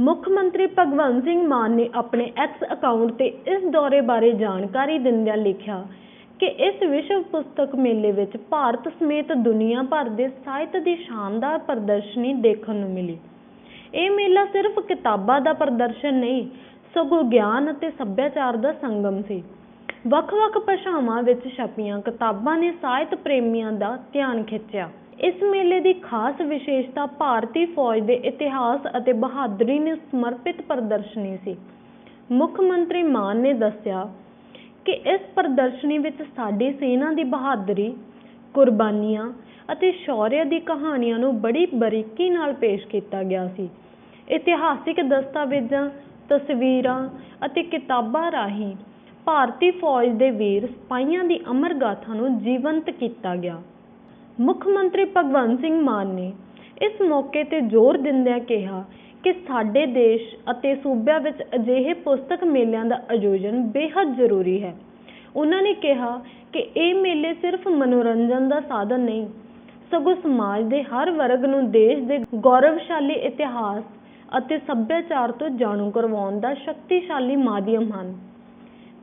ਮੁੱਖ ਮੰਤਰੀ ਭਗਵੰਤ ਸਿੰਘ ਮਾਨ ਨੇ ਆਪਣੇ ਐਕਸ ਅਕਾਊਂਟ ਤੇ ਇਸ ਦੌਰੇ ਬਾਰੇ ਜਾਣਕਾਰੀ ਦਿੰਦਿਆਂ ਲਿਖਿਆ ਕਿ ਇਸ ਵਿਸ਼ਵ ਪੁਸਤਕ ਮੇਲੇ ਵਿੱਚ ਭਾਰਤ ਸਮੇਤ ਦੁਨੀਆ ਭਰ ਦੇ ਸਾਹਿਤ ਦੀ ਸ਼ਾਨਦਾਰ ਪ੍ਰਦਰਸ਼ਨੀ ਦੇਖਣ ਨੂੰ ਮਿਲੀ। ਇਹ ਮੇਲਾ ਸਿਰਫ ਕਿਤਾਬਾਂ ਦਾ ਪ੍ਰਦਰਸ਼ਨ ਨਹੀਂ, ਸਗੋਂ ਗਿਆਨ ਅਤੇ ਸੱਭਿਆਚਾਰ ਦਾ ਸੰਗਮ ਸੀ। ਵੱਖ-ਵੱਖ ਭਾਸ਼ਾਵਾਂ ਵਿੱਚ ਛਪੀਆਂ ਕਿਤਾਬਾਂ ਨੇ ਸਾਹਿਤ ਪ੍ਰੇਮੀਆਂ ਦਾ ਧਿਆਨ ਖਿੱਚਿਆ। ਇਸ ਮੇਲੇ ਦੀ ਖਾਸ ਵਿਸ਼ੇਸ਼ਤਾ ਭਾਰਤੀ ਫੌਜ ਦੇ ਇਤਿਹਾਸ ਅਤੇ ਬਹਾਦਰੀ ਨੂੰ ਸਮਰਪਿਤ ਪ੍ਰਦਰਸ਼ਨੀ ਸੀ। ਮੁੱਖ ਮੰਤਰੀ ਮਾਨ ਨੇ ਦੱਸਿਆ ਕਿ ਇਸ ਪ੍ਰਦਰਸ਼ਨੀ ਵਿੱਚ ਸਾਡੀ ਸੈਨਾ ਦੀ ਬਹਾਦਰੀ, ਕੁਰਬਾਨੀਆਂ ਅਤੇ ਸ਼ੌਰਯ ਦੀ ਕਹਾਣੀਆਂ ਨੂੰ ਬੜੀ ਬਰੀਕੀ ਨਾਲ ਪੇਸ਼ ਕੀਤਾ ਗਿਆ ਸੀ। ਇਤਿਹਾਸਿਕ ਦਸਤਾਵੇਜ਼ਾਂ, ਤਸਵੀਰਾਂ ਅਤੇ ਕਿਤਾਬਾਂ ਰਾਹੀਂ ਭਾਰਤੀ ਫੌਜ ਦੇ ਵੀਰ ਸਿਪਾਹੀਆਂ ਦੀ ਅਮਰ ਗਾਥਾ ਨੂੰ ਜੀਵੰਤ ਕੀਤਾ ਗਿਆ। ਮੁੱਖ ਮੰਤਰੀ ਭਗਵੰਤ ਸਿੰਘ ਮਾਨ ਨੇ ਇਸ ਮੌਕੇ ਤੇ ਜ਼ੋਰ ਦਿੰਦਿਆਂ ਕਿਹਾ ਕਿ ਸਾਡੇ ਦੇਸ਼ ਅਤੇ ਸੂਬਿਆਂ ਵਿੱਚ ਅਜਿਹੇ ਪੁਸਤਕ ਮੇਲਿਆਂ ਦਾ ਆਯੋਜਨ ਬੇहद ਜ਼ਰੂਰੀ ਹੈ। ਉਹਨਾਂ ਨੇ ਕਿਹਾ ਕਿ ਇਹ ਮੇਲੇ ਸਿਰਫ ਮਨੋਰੰਜਨ ਦਾ ਸਾਧਨ ਨਹੀਂ, ਸਗੋਂ ਸਮਾਜ ਦੇ ਹਰ ਵਰਗ ਨੂੰ ਦੇਸ਼ ਦੇ ਗੌਰਵਸ਼ਾਲੀ ਇਤਿਹਾਸ ਅਤੇ ਸੱਭਿਆਚਾਰ ਤੋਂ ਜਾਣੂ ਕਰਵਾਉਣ ਦਾ ਸ਼ਕਤੀਸ਼ਾਲੀ ਮਾਧਿਅਮ ਹਨ।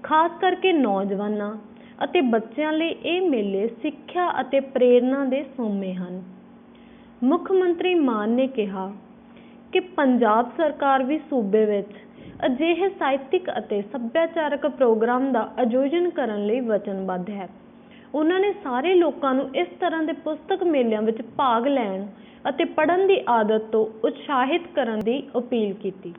ਖਾਸ ਕਰਕੇ ਨੌਜਵਾਨਾਂ ਅਤੇ ਬੱਚਿਆਂ ਲਈ ਇਹ ਮੇਲੇ ਸਿੱਖਿਆ ਅਤੇ ਪ੍ਰੇਰਨਾ ਦੇ ਸੋਮੇ ਹਨ। ਮੁੱਖ ਮੰਤਰੀ ਮਾਨ ਨੇ ਕਿਹਾ ਕਿ ਪੰਜਾਬ ਸਰਕਾਰ ਵੀ ਸੂਬੇ ਵਿੱਚ ਅਜਿਹੇ ਸਾਹਿਤਿਕ ਅਤੇ ਸੱਭਿਆਚਾਰਕ ਪ੍ਰੋਗਰਾਮ ਦਾ ਆਯੋਜਨ ਕਰਨ ਲਈ ਵਚਨਬੱਧ ਹੈ। ਉਹਨਾਂ ਨੇ ਸਾਰੇ ਲੋਕਾਂ ਨੂੰ ਇਸ ਤਰ੍ਹਾਂ ਦੇ ਪੁਸਤਕ ਮੇਲਿਆਂ ਵਿੱਚ ਭਾਗ ਲੈਣ ਅਤੇ ਪੜ੍ਹਨ ਦੀ ਆਦਤ ਤੋਂ ਉਤਸ਼ਾਹਿਤ ਕਰਨ ਦੀ ਅਪੀਲ ਕੀਤੀ।